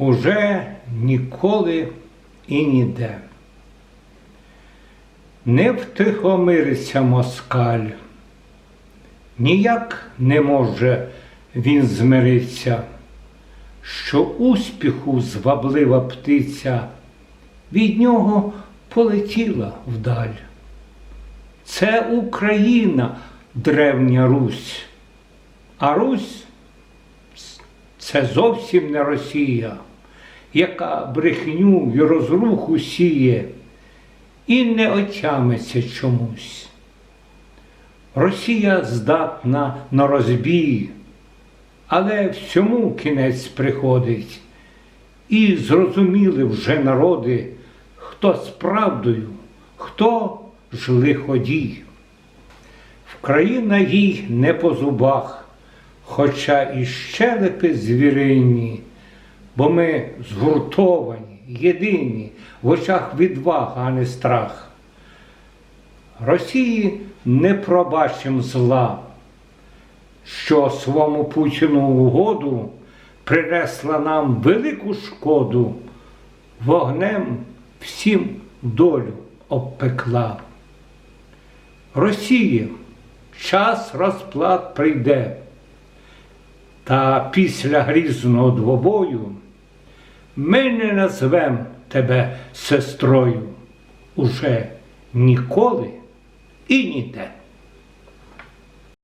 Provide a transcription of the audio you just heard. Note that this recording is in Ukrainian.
уже ніколи і ніде. Не втихомириться москаль, ніяк не може він змириться, що успіху зваблива птиця від нього полетіла вдаль. Це Україна, древня Русь, а Русь це зовсім не Росія, яка брехню й розруху сіє і не отямиться чомусь. Росія здатна на розбій, але всьому кінець приходить, і зрозуміли вже народи, хто з правдою, хто ж лиходій. Вкраїна їй не по зубах, хоча і щелепи звірині, бо ми згуртовані, єдині, в очах відвага, а не страх. Росії не пробачим зла, що свому Путіну угоду принесла нам велику шкоду, вогнем всім долю обпекла. Росія, час розплат прийде, та після грізного двобою ми не назвем тебе сестрою уже ніколи і ніде.